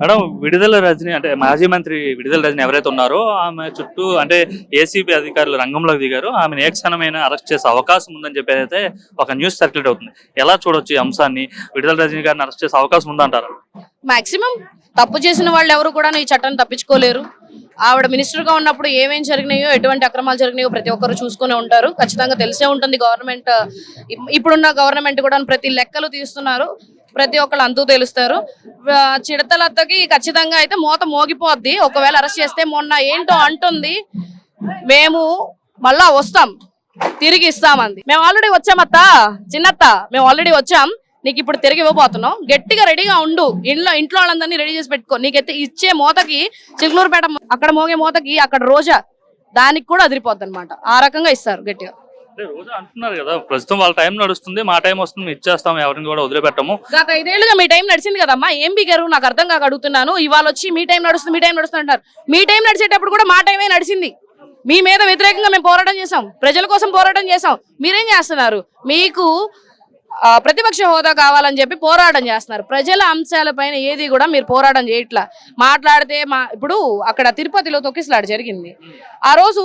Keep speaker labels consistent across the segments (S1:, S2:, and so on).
S1: Madam విడుదల రజని అంటే మాజీ మంత్రి విడుదల రజని ఎవరైతే ఉన్నారో ఆమె చుట్టూ అంటే ఏసీబీ అధికారులు రంగంలోకి దిగారు. ఆమెను ఏ క్షణమైన అరెస్ట్ చేసే అవకాశం ఉందని చెప్పి అయితే ఒక న్యూస్ సర్క్యులేట్ అవుతుంది. ఎలా చూడొచ్చు ఈ అంశాన్ని? విడుదల రజని గారిని అరెస్ట్ చేసే అవకాశం ఉందంటారా?
S2: మాక్సిమం తప్పు చేసిన వాళ్ళు ఎవరు కూడా ఈ చట్టాన్ని తప్పించుకోలేరు. ఆవిడ మినిస్టర్గా ఉన్నప్పుడు ఏమేం జరిగినాయో ఎటువంటి అక్రమాలు జరిగినాయో ప్రతి ఒక్కరు చూసుకునే ఉంటారు. ఖచ్చితంగా తెలిసే ఉంటుంది గవర్నమెంట్ ఇప్పుడున్న గవర్నమెంట్ కూడా ప్రతి లెక్కలు తీస్తున్నారు. ప్రతి ఒక్కళ్ళు అంతూ తెలుస్తారు. చిడతలత్తకి ఖచ్చితంగా అయితే మూత మోగిపోద్ది. ఒకవేళ అరెస్ట్ చేస్తే మొన్న ఏంటో అంటుంది. మేము మళ్ళా వస్తాం. తిరిగి ఇస్తామంది. మేము ఆల్రెడీ వచ్చామత్త చిన్నత్త మేము ఆల్రెడీ వచ్చాం. నీకు ఇప్పుడు తిరిగి ఇవ్వబోతున్నాం. గట్టిగా రెడీగా ఉండు. ఇంట్లో ఇంట్లో వాళ్ళందరినీ రెడీ చేసి పెట్టుకో. నీకైతే ఇచ్చే మూతకి చిలుకలూరుపేట అక్కడ మోగే మూతకి అక్కడ రోజా దానికి కూడా అదిరిపోద్ది అనమాట ఆ రకంగా ఇస్తారు గట్టిగా.
S1: రోజు అంటున్నారు కదా ప్రస్తుతం వాళ్ళ టైం నడుస్తుంది మా టైం వస్తుంది ఇచ్చేస్తాం ఎవరిని కూడా వదిలిపెట్టము.
S2: గత ఐదేళ్ళుగా మీ టైం నడిచింది కదమ్మా ఏం బిగారు? నాకు అర్థం కాక అడుగుతున్నాను. ఇవాళ వచ్చి మీ టైం నడుస్తుంది మీ టైం నడుస్తుంది అంటారు. మీ టైం నడిచేటప్పుడు కూడా మా టైమే నడిచింది. మీ మీద వ్యతిరేకంగా మేము పోరాటం చేసాం ప్రజల కోసం పోరాటం చేసాం మీరేం చేస్తున్నారు? మీకు ప్రతిపక్ష హోదా కావాలని చెప్పి పోరాటం చేస్తున్నారు. ప్రజల అంశాలపైన ఏది కూడా మీరు పోరాటం చేయట్లా. మాట్లాడితే మా ఇప్పుడు అక్కడ తిరుపతిలో తొక్కిసలాట జరిగింది. ఆ రోజు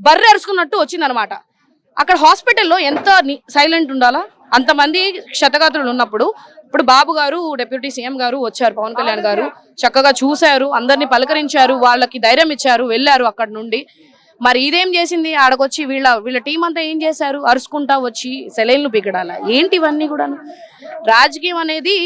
S2: బర్రె అరుచుకున్నట్టు వచ్చిందనమాట అక్కడ హాస్పిటల్లో ఎంత సైలెంట్ ఉండాలా? అంతమంది క్షతగాత్రులు ఉన్నప్పుడు ఇప్పుడు బాబు గారు డిప్యూటీ సీఎం గారు వచ్చారు పవన్ కళ్యాణ్ గారు. చక్కగా చూశారు అందరినీ పలకరించారు వాళ్ళకి ధైర్యం ఇచ్చారు వెళ్ళారు అక్కడ నుండి. మరి ఇదేం చేసింది? ఆడకొచ్చి వీళ్ళ వీళ్ళ టీం అంతా ఏం చేశారు? అరుచుకుంటా వచ్చి సెలైన్లు పీకడాల? ఏంటి ఇవన్నీ కూడాను? రాజకీయం అనేది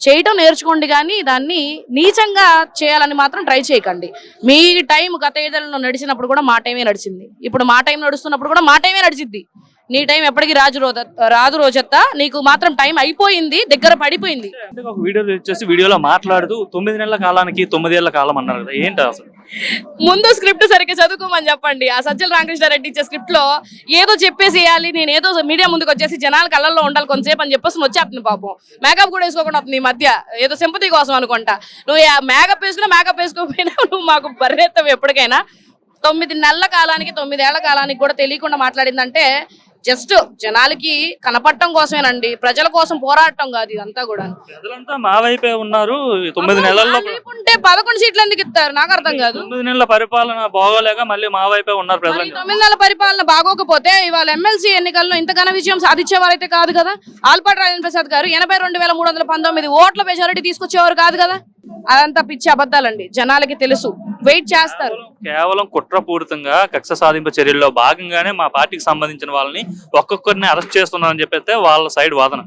S2: చేయటం నేర్చుకోండి కానీ దాన్ని నీచంగా చేయాలని మాత్రం ట్రై చేయకండి. మీ టైం గత ఏదైనా నడిచినప్పుడు కూడా మా టైమే నడిచింది. ఇప్పుడు మా టైం నడుస్తున్నప్పుడు కూడా మా టైమే నడిచిద్ది. నీ టైం ఎప్పటికీ రాజు రోజ రాదు రోజత్తా. నీకు మాత్రం టైం అయిపోయింది దగ్గర పడిపోయింది.
S1: ఒక వీడియో వీడియోలో మాట్లాడుతూ తొమ్మిది నెలల కాలానికి తొమ్మిదేళ్ళ కాలం అన్నారు కదా ఏంటి అసలు?
S2: ముందు స్క్రిప్ట్ సరిగ్గా చదువుకోమని చెప్పండి. ఆ సజ్జల రామకృష్ణారెడ్డి ఇచ్చే స్క్రిప్ట్లో ఏదో చెప్పేసేయాలి నేను ఏదో మీడియా ముందుకు వచ్చేసి జనాల కళ్ళల్లో ఉండాలి కొంతసేపు అని చెప్పేసి వచ్చేస్తుంది పాపం. మేకప్ కూడా వేసుకోకుండా వస్తుంది ఈ మధ్య. ఏదో సింపతి కోసం అనుకుంటా. నువ్వు మేకప్ వేసుకున్నా మేకప్ వేసుకోకపోయినా నువ్వు మాకు బర్రెత్తావు ఎప్పటికైనా. తొమ్మిది నెలల కాలానికి తొమ్మిదేళ్ళ కాలానికి కూడా తెలియకుండా మాట్లాడిందంటే జస్ట్ జనాలకి కనపడటం కోసమేనండి. ప్రజల కోసం పోరాటం కాదు ఇదంతా కూడా
S1: ప్రజలంతా మా వైపే ఉన్నారు. తొమ్మిది నెలల్లో
S2: ఉంటే పదకొండు సీట్లు ఎందుకు ఇస్తారు? నాకు అర్థం కాదు.
S1: తొమ్మిది నెలల పరిపాలన బాగోలేక మళ్ళీ మా వైపే ఉన్నారు ప్రజలు
S2: తొమ్మిది నెలల పరిపాలన బాగోకపోతే ఇవాళ ఎమ్మెల్సీ ఎన్నికల్లో ఇంత ఘన విజయం సాధించే వారైతే కాదు కదా? ఆల్పాటి రాజేంద్ర ప్రసాద్ గారు ఎనభై రెండు వేల మూడు వందల పంతొమ్మిది ఓట్ల మెజారిటీ తీసుకొచ్చేవారు కాదు కదా? అదంతా పిచ్చి అబద్ధాలండి. జనాలకి తెలుసు. వెయిట్ చేస్తారు.
S1: కేవలం కుట్రపూరితంగా కక్ష సాధింపు చర్యల్లో భాగంగానే మా పార్టీకి సంబంధించిన వాళ్ళని ఒక్కొక్కరిని అరెస్ట్ చేస్తున్నారని చెప్పైతే వాళ్ళ సైడ్ వాదన.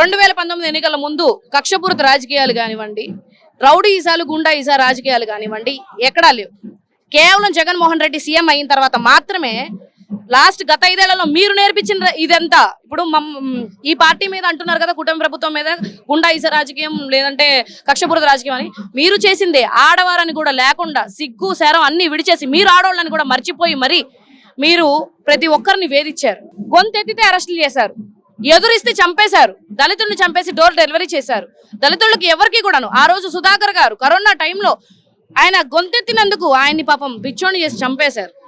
S2: రెండు వేల పంతొమ్మిది ఎన్నికల ముందు కక్షపూరిత రాజకీయాలు కానివ్వండి రౌడీ ఈసాలు గుండా ఈసా రాజకీయాలు కానివ్వండి ఎక్కడా లేవు. కేవలం జగన్మోహన్ రెడ్డి సీఎం అయిన తర్వాత మాత్రమే లాస్ట్ గత ఐదేళ్ళలో మీరు నేర్పించిన ఇదంతా. ఇప్పుడు మమ్- ఈ పార్టీ మీద అంటున్నారు కదా కుటుంబ ప్రభుత్వం మీద గుండా ఈస రాజకీయం లేదంటే కక్షపూరిత రాజకీయం అని. మీరు చేసిందే ఆడవారని కూడా లేకుండా సిగ్గు శరం అన్ని విడిచేసి మీరు ఆడవాళ్ళని కూడా మర్చిపోయి మరి మీరు ప్రతి ఒక్కరిని వేధించారు గొంతెత్తితే అరెస్టులు చేశారు. ఎదురిస్తే చంపేశారు. దళితుల్ని చంపేసి డోర్ డెలివరీ చేశారు. దళితులకి ఎవరికి కూడాను. ఆ రోజు సుధాకర్ గారు కరోనా టైంలో ఆయన గొంతెత్తినందుకు ఆయన్ని పాపం పిచ్చోని చేసి చంపేశారు.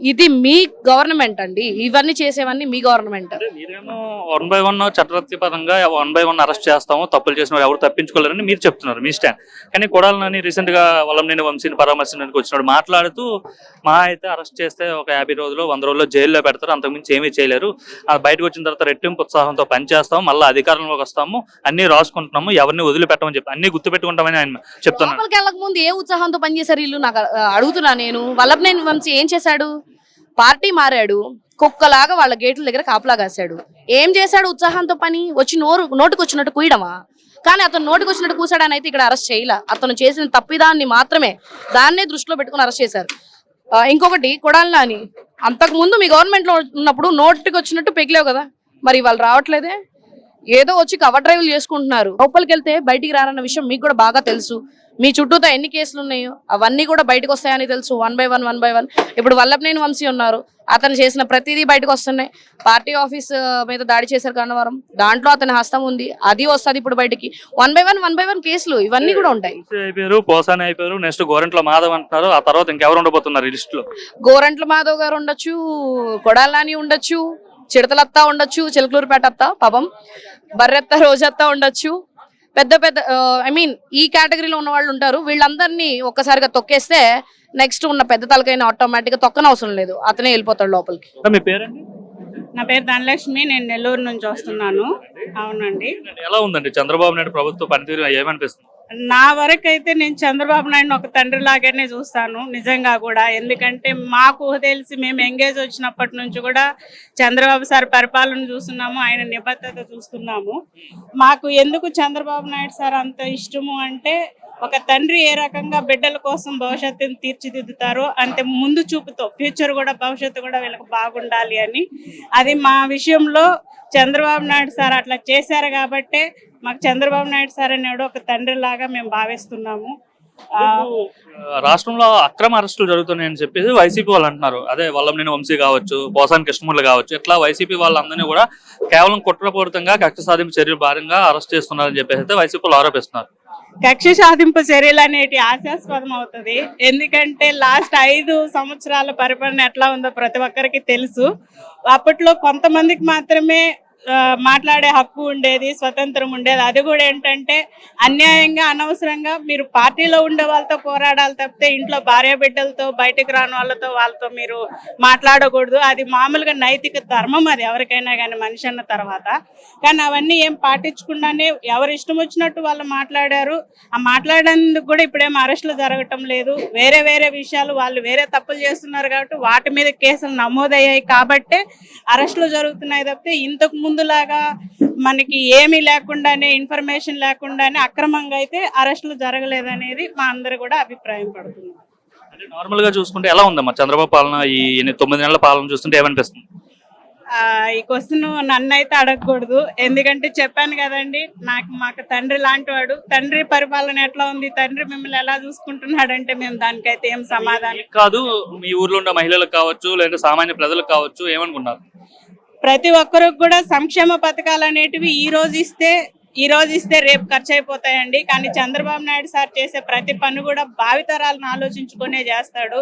S2: ఇది మీ గవర్నమెంట్ అండి. ఇవన్నీ చేసేవన్నీ మీ గవర్నమెంట్.
S1: మీరేమో వన్ బై వన్ చట్టరీత్య పరంగా వన్ బై వన్ అరెస్ట్ చేస్తాము తప్పులు చేసిన వారు ఎవరు తప్పించుకోలేరని మీరు చెప్తున్నారు మీ స్టాండ్. కానీ కొడాలని రీసెంట్గా వలంనేని వంశీని పరామర్శించడానికి వచ్చినాడు మాట్లాడుతూ మా అయితే అరెస్ట్ చేస్తే ఒక యాభై రోజులు వంద రోజుల్లో జైల్లో పెడతారు అంతకుమించి ఏమీ చేయలేరు. బయటకు వచ్చిన తర్వాత రెట్టింపు ఉత్సాహంతో పనిచేస్తాం మళ్ళీ అధికారంలోకి వస్తాము అన్ని రాసుకుంటున్నాము ఎవరిని వదిలిపెట్టమని చెప్పి అన్ని గుర్తుపెట్టుకుంటామని ఆయన
S2: వెళ్ళక ముందు ఏ ఉత్సాహంతో పనిచేశారు వీళ్ళు? నాకు అడుగుతున్నా నేను. వల్లభనేని వంశీ ఏం చేశాడు? పార్టీ మారాడు కుక్కలాగా వాళ్ళ గేట్ల దగ్గర కాపలా కాశాడు. ఏం చేశాడు ఉత్సాహంతో పని? వచ్చి నోరు నోటికి వచ్చినట్టు కూయడమా? కానీ అతను నోటికి వచ్చినట్టు కూసాడని అయితే ఇక్కడ అరెస్ట్ చేయలే. అతను చేసిన తప్పిదాన్ని మాత్రమే దాన్నే దృష్టిలో పెట్టుకుని అరెస్ట్ చేశారు. ఇంకొకటి కొడాలని అని అంతకు ముందు మీ గవర్నమెంట్లో ఉన్నప్పుడు నోటికి వచ్చినట్టు పెగిలేవు కదా? మరి వాళ్ళు రావట్లేదే? ఏదో వచ్చి కవర్ డ్రైవ్లు చేసుకుంటున్నారు. లోపలికి వెళ్తే బయటికి రారన్న విషయం మీకు కూడా బాగా తెలుసు. మీ చుట్టూతో ఎన్ని కేసులు ఉన్నాయో అవన్నీ కూడా బయటకు వస్తాయని తెలుసు. One by one one by one ఇప్పుడు వల్లభనేని వంశీ ఉన్నారు. అతను చేసిన ప్రతిదీ బయటకు వస్తున్నాయి. పార్టీ ఆఫీస్ మీద దాడి చేశారు కన్నవరం. దాంట్లో అతని హస్తం ఉంది. అది వస్తుంది ఇప్పుడు బయటికి. One by one one by one కేసులు ఇవన్నీ కూడా ఉంటాయి.
S1: అయిపోయారు పోసాని అయిపోయారు. నెక్స్ట్ గోరెంట్ల మాధవ్ అంటున్నారు. ఆ తర్వాత ఇంకెవరు ఉండబోతున్నారు లిస్ట్లో
S2: గోరంట్ల మాధవ్ గారు ఉండొచ్చు కొడాలని ఉండొచ్చు చిడతలత్త ఉండొచ్చు చిలకలూరుపేట అత్త పాపం. బర్రెత్త రోజత్త ఉండొచ్చు. పెద్ద పెద్ద ఐ మీన్ ఈ కేటగిరీలో ఉన్న వాళ్ళు ఉంటారు. వీళ్ళందరినీ ఒక్కసారిగా తొక్కేస్తే నెక్స్ట్ ఉన్న పెద్ద తలకైన ఆటోమేటిక్గా తొక్కన అవసరం లేదు. అతనే వెళ్ళిపోతాడు లోపలికి.
S1: మీ పేరండి?
S3: నా పేరు ధనలక్ష్మి. నేను నెల్లూరు నుంచి వస్తున్నాను. అవునండి.
S1: ఎలా ఉందండి? చంద్రబాబు నాయుడు ప్రభుత్వ పనితీరు ఏమనిపిస్తుంది?
S3: నా వరకు అయితే నేను చంద్రబాబు నాయుడు ఒక తండ్రి లాగానే చూస్తాను నిజంగా కూడా. ఎందుకంటే మాకు తెలిసి మేము ఎంగేజ్ వచ్చినప్పటి నుంచి కూడా చంద్రబాబు సార్ పరిపాలన చూస్తున్నాము ఆయన నిబద్ధత చూస్తున్నాము. మాకు ఎందుకు చంద్రబాబు నాయుడు సార్ అంత ఇష్టము అంటే ఒక తండ్రి ఏ రకంగా బిడ్డల కోసం భవిష్యత్తును తీర్చిదిద్దుతారో అంతే ముందు చూపుతో ఫ్యూచర్ కూడా భవిష్యత్తు కూడా వీళ్ళకి బాగుండాలి అని. అది మా విషయంలో చంద్రబాబు నాయుడు సార్ అట్లా చేశారు కాబట్టే మాకు చంద్రబాబు నాయుడు సార్ అనేవాడు ఒక తండ్రి లాగా మేము భావిస్తున్నాము. ఆ,
S1: రాష్ట్రంలో అక్రమ అరెస్టులు జరుగుతున్నాయని చెప్పేసి వైసీపీ వాళ్ళు అంటున్నారు. అదే వల్లంనేని వంశీ కావచ్చు పోసాని కృష్ణమూర్లు కావచ్చు ఇట్లా వైసీపీ వాళ్ళందరినీ కూడా కేవలం కుట్రపూరితంగా కక్ష సాధింపు చర్యలు భారంగా అరెస్ట్ చేస్తున్నారని చెప్పేసి అయితే వైసీపీ ఆరోపిస్తున్నారు.
S3: కక్ష సాధింపు చర్యలు అనేటి ఆశాస్పదం అవుతుంది. ఎందుకంటే లాస్ట్ ఐదు సంవత్సరాల పరిపాలన ఎట్లా ఉందో ప్రతి ఒక్కరికి తెలుసు. అప్పట్లో కొంతమందికి మాత్రమే మాట్లాడే హక్కు ఉండేది స్వతంత్రం ఉండేది. అది కూడా ఏంటంటే అన్యాయంగా అనవసరంగా మీరు పార్టీలో ఉండే వాళ్ళతో పోరాడాలి తప్పితే ఇంట్లో భార్య బిడ్డలతో బయటకు రాని వాళ్ళతో వాళ్ళతో మీరు మాట్లాడకూడదు. అది మామూలుగా నైతిక ధర్మం అది ఎవరికైనా కానీ మనిషి అన్న తర్వాత. కానీ అవన్నీ ఏం పాటించకుండానే ఎవరు ఇష్టం వచ్చినట్టు వాళ్ళు మాట్లాడారు. ఆ మాట్లాడేందుకు కూడా ఇప్పుడేం అరెస్టులు జరగటం లేదు. వేరే వేరే విషయాలు వాళ్ళు వేరే తప్పులు చేస్తున్నారు కాబట్టి వాటి మీద కేసులు నమోదయ్యాయి కాబట్టే అరెస్టులు జరుగుతున్నాయి తప్పితే ఇంతకు ముందు ముందులాగా మనకి ఏమీ లేకుండానే ఇన్ఫర్మేషన్ లేకుండానే అక్రమంగా అయితే అరెస్టులు జరగలేదనేది మా అందరు కూడా అభిప్రాయం పడుతుంది.
S1: అంటే నార్మల్గా చూసుకుంటే ఎలా ఉందమ్మా? చంద్రబాబు పాలన ఈ తొమ్మిది నెలల పాలన చూస్తుంటే ఏమనిపిస్తుంది?
S3: ఆ, ఈ క్వశ్చన్ నన్ను అయితే అడగకూడదు. ఎందుకంటే చెప్పాను కదండి నాకు మాకు తండ్రి లాంటి వాడు తండ్రి పరిపాలన ఎట్లా ఉంది? తండ్రి మిమ్మల్ని ఎలా చూసుకుంటున్నాడంటే మేము దానికైతే ఏం సమాధానం
S1: కాదు మీ ఊర్లో ఉన్న మహిళలకు కావచ్చు లేదా సామాన్య ప్రజలకు కావచ్చు ఏమనుకున్నారు?
S3: ప్రతి ఒక్కరికి కూడా సంక్షేమ పథకాలు అనేటివి ఈ రోజు ఇస్తే ఈ రోజు ఇస్తే రేపు ఖర్చు అయిపోతాయండి. కానీ చంద్రబాబు నాయుడు సార్ చేసే ప్రతి పని కూడా భావితరాలను ఆలోచించుకునే చేస్తాడు.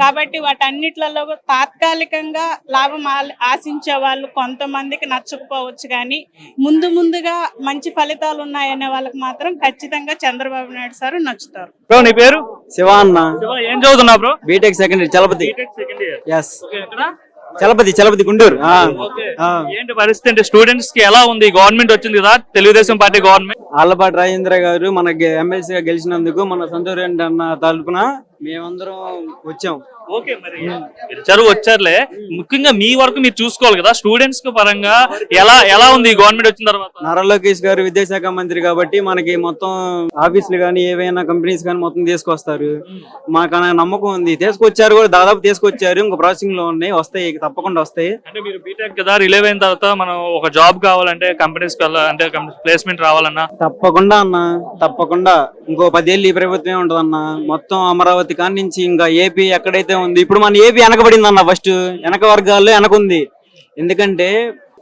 S3: కాబట్టి వాటన్నిట్లలో తాత్కాలికంగా లాభం ఆశించే వాళ్ళు కొంతమందికి నచ్చకపోవచ్చు కానీ ముందు ముందుగా మంచి ఫలితాలు ఉన్నాయనే వాళ్ళకి మాత్రం ఖచ్చితంగా చంద్రబాబు నాయుడు సార్ నచ్చుతారు.
S1: బ్రో నీ పేరు?
S4: శివ అన్న.
S1: శివ, ఏం చదువుతున్నావు bro?
S4: BTech Chalapathi.
S1: Second year.
S4: Yes
S1: ఎక్కడ?
S4: చలపతి చలపతి ఆ.
S1: ఏంటి పరిస్థితి అంటే స్టూడెంట్స్కి ఎలా ఉంది? గవర్నమెంట్ వచ్చింది కదా తెలుగుదేశం పార్టీ గవర్నమెంట్
S4: ఆళ్ళపాటి రాజేంద్ర గారు మన ఎమ్మెల్సీగా గెలిచినందుకు మన సంతోష్ రెడ్డి అన్న తరపున మేమందరం వచ్చాం.
S1: ఓకే మరి. ఇచ్చారు వచ్చారులే. ముఖ్యంగా మీ వరకు మీరు చూసుకోవాలి కదా స్టూడెంట్స్కి పరంగా ఎలా ఎలా ఉంది గవర్నమెంట్ వచ్చిన తర్వాత?
S4: నారా లోకేష్ గారు విద్యాశాఖ మంత్రి కాబట్టి మనకి మొత్తం ఆఫీసులు కానీ ఏవైనా కంపెనీస్ కానీ మొత్తం తీసుకొస్తారు. మాకు నమ్మకం ఉంది. తీసుకొచ్చారు కూడా దాదాపు తీసుకొచ్చారు. ఇంకా ప్రాసెసింగ్లో ఉన్నాయి. వస్తాయి తప్పకుండా వస్తాయి.
S1: అంటే మీరు బీటెక్ కదా రిలీవ్ అయిన తర్వాత మనం ఒక జాబ్ కావాలంటే కంపెనీస్ అంటే ప్లేస్మెంట్ రావాలన్నా?
S4: తప్పకుండా అన్న తప్పకుండా. ఇంకో పదేళ్ళు ఈ ప్రభుత్వమే ఉంటది అన్న మొత్తం అమరావతి కాడి నుంచి ఇంకా ఏపీ ఎక్కడైతే ఉంది ఇప్పుడు మన ఏపీ వెనకబడింది అన్న ఫస్ట్ వెనక వర్గాల్లో వెనకుంది. ఎందుకంటే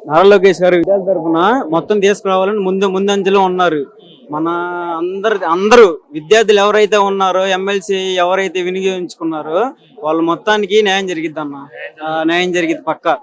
S4: నారా లోకేష్ గారు విద్యార్థి తరఫున మొత్తం తీసుకురావాలని ముందు ముందంజలో ఉన్నారు. మన అందరు అందరూ విద్యార్థులు ఎవరైతే ఉన్నారో ఎమ్మెల్సీ ఎవరైతే వినియోగించుకున్నారో వాళ్ళ మొత్తానికి న్యాయం జరిగిద్ది అన్న న్యాయం జరిగిద్ది పక్క.